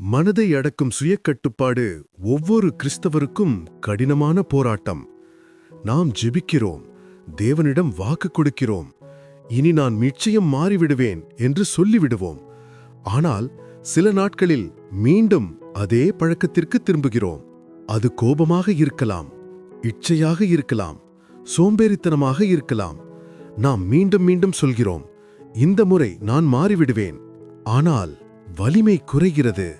மனதை அடக்கும் சுயக்கட்டுப்பாடு ஒவ்வொரு கிறிஸ்தவருக்கும் கடினமான போராட்டம். நாம் ஜெபிக்கிறோம் தேவனிடம் வாக்கு கொடுக்கிறோம் இனி நான் நிச்சயம் மாறிவிடுவேன் என்று சொல்லிவிடுவோம். ஆனால் சில நாட்களில் மீண்டும் அதே பழக்கத்திற்கு திரும்புகிறோம். அது கோபமாக இருக்கலாம் இச்சையாக இருக்கலாம் சோம்பேறித்தனமாக இருக்கலாம். நாம் மீண்டும் மீண்டும் சொல்கிறோம் இந்த முறை நான் மாறிவிடுவேன். ஆனால் வலிமை குறைகிறது.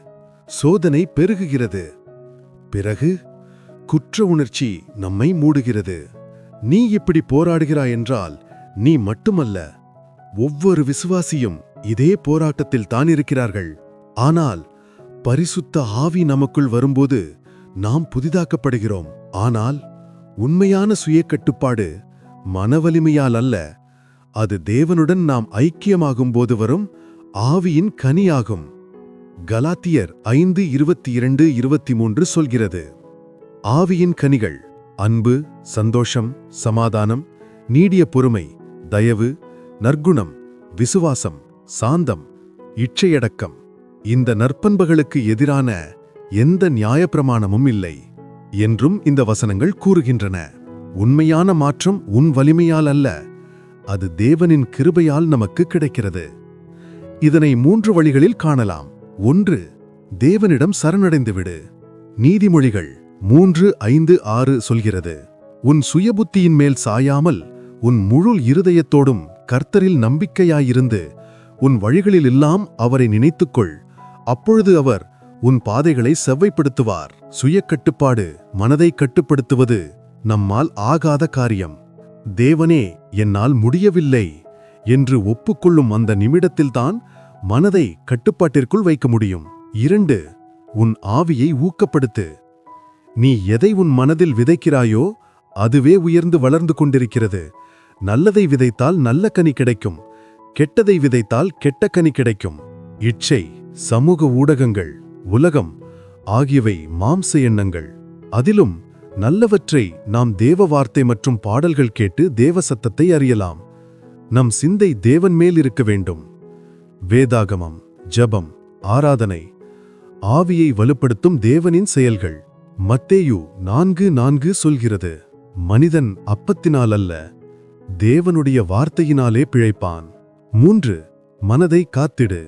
சோதனை பெருகுகிறது. பிறகு குற்ற உணர்ச்சி நம்மை மூடுகிறது. நீ இப்படி போராடுகிறாய் என்றால் நீ மட்டுமல்ல ஒவ்வொரு விசுவாசியும் இதே போராட்டத்தில் தான் இருக்கிறார்கள். ஆனால் பரிசுத்த ஆவி நமக்குள் வரும்போது நாம் புதிதாக்கப்படுகிறோம். ஆனால் உண்மையான சுய கட்டுப்பாடு மனவலிமையால் அல்ல அது தேவனுடன் நாம் ஐக்கியமாகும் போது வரும் ஆவியின் கனியாகும். கலாத்தியர் ஐந்து இருபத்தி இரண்டு இருபத்தி மூன்று சொல்கிறது. ஆவியின் கனிகள் அன்பு சந்தோஷம் சமாதானம் நீடிய பொறுமை தயவு நற்குணம் விசுவாசம் சாந்தம் இச்சையடக்கம். இந்த நற்பண்புகளுக்கு எதிரான எந்த நியாயப்பிரமாணமும் இல்லை என்றும் இந்த வசனங்கள் கூறுகின்றன. உண்மையான மாற்றம் உன் வலிமையால் அல்ல அது தேவனின் கிருபையால் நமக்கு கிடைக்கிறது. இதனை மூன்று வழிகளில் காணலாம். ஒன்று தேவனிடம் சரணடைந்துவிடு நீதிமொழிகள் மூன்று ஐந்து ஆறு சொல்கிறது. உன் சுயபுத்தியின் மேல் சாயாமல் உன் முழு இருதயத்தோடும் கர்த்தரில் நம்பிக்கையாயிருந்து உன் வழிகளில் எல்லாம் அவரை நினைத்துக்கொள். அப்பொழுது அவர் உன் பாதைகளை செவ்வைப்படுத்துவார். சுய கட்டுப்பாடு மனதை கட்டுப்படுத்துவது நம்மால் ஆகாத காரியம். தேவனே என்னால் முடியவில்லை என்று ஒப்புக்கொள்ளும் அந்த நிமிடத்தில்தான் மனதை கட்டுப்பாட்டிற்குள் வைக்க முடியும். இரண்டு உன் ஆவியை ஊக்கப்படுத்து. நீ எதை உன் மனதில் விதைக்கிறாயோ அதுவே உயர்ந்து வளர்ந்து கொண்டிருக்கிறது. நல்லதை விதைத்தால் நல்ல கனி கிடைக்கும். கெட்டதை விதைத்தால் கெட்ட கனி கிடைக்கும். இச்சை சமூக ஊடகங்கள் உலகம் ஆகியவை மாம்ச எண்ணங்கள். அதிலும் நல்லவற்றை நாம் தேவ வார்த்தை மற்றும் பாடல்கள் கேட்டு தேவ சத்தத்தை அறியலாம். நம் சிந்தை தேவன் மேல் இருக்க வேண்டும். வேதாகமம் ஜபம் ஆராதனை ஆவியை வலுப்படுத்தும் தேவனின் செயல்கள். மத்தேயு நான்கு நான்கு சொல்கிறது மனிதன் அப்பத்தினால் அல்ல தேவனுடைய வார்த்தையினாலே பிழைப்பான். மூன்று மனதை காத்திடு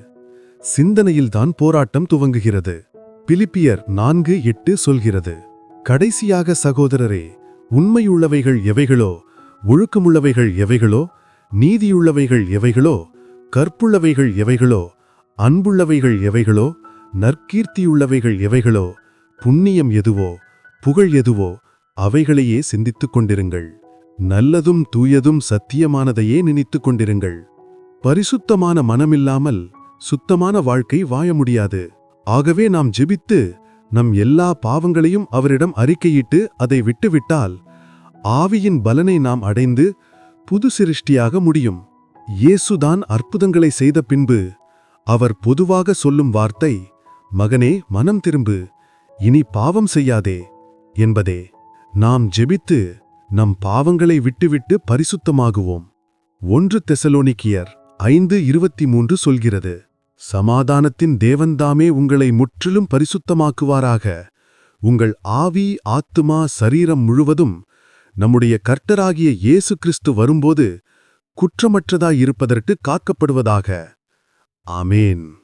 சிந்தனையில்தான் போராட்டம் துவங்குகிறது. பிலிப்பியர் நான்கு எட்டு சொல்கிறது கடைசியாக சகோதரரே உண்மையுள்ளவைகள் எவைகளோ ஒழுக்கமுள்ளவைகள் எவைகளோ நீதியுள்ளவைகள் எவைகளோ கற்புள்ளவைகள் எவைகளோ அன்புள்ளவைகள் எவைகளோ நற்கீர்த்தியுள்ளவைகள் எவைகளோ புண்ணியம் எதுவோ புகழ் எதுவோ அவைகளையே சிந்தித்துக் கொண்டிருங்கள். நல்லதும் தூயதும் சத்தியமானதையே நினைத்துக் கொண்டிருங்கள். பரிசுத்தமான மனமில்லாமல் சுத்தமான வாழ்க்கை வாய முடியாது. ஆகவே நாம் ஜெபித்து நம் எல்லா பாவங்களையும் அவரிடம் அறிக்கையிட்டு அதை விட்டுவிட்டால் ஆவியின் பலனை நாம் அடைந்து புது சிருஷ்டியாக முடியும். இயேசுதான் அற்புதங்களை செய்த பின்பு அவர் பொதுவாக சொல்லும் வார்த்தை மகனே மனம் திரும்பு இனி பாவம் செய்யாதே என்பதே. நாம் ஜெபித்து நம் பாவங்களை விட்டுவிட்டு பரிசுத்தமாகுவோம். ஒன்று தெசலோனிக்கியர் ஐந்து இருபத்தி மூன்று சொல்கிறது சமாதானத்தின் தேவன்தாமே உங்களை முற்றிலும் பரிசுத்தமாக்குவாராக. உங்கள் ஆவி ஆத்துமா சரீரம் முழுவதும் நம்முடைய கர்த்தராகிய இயேசு கிறிஸ்து வரும்போது குற்றமற்றதாயிருப்பதற்கு காக்கப்படுவதாக. ஆமேன்.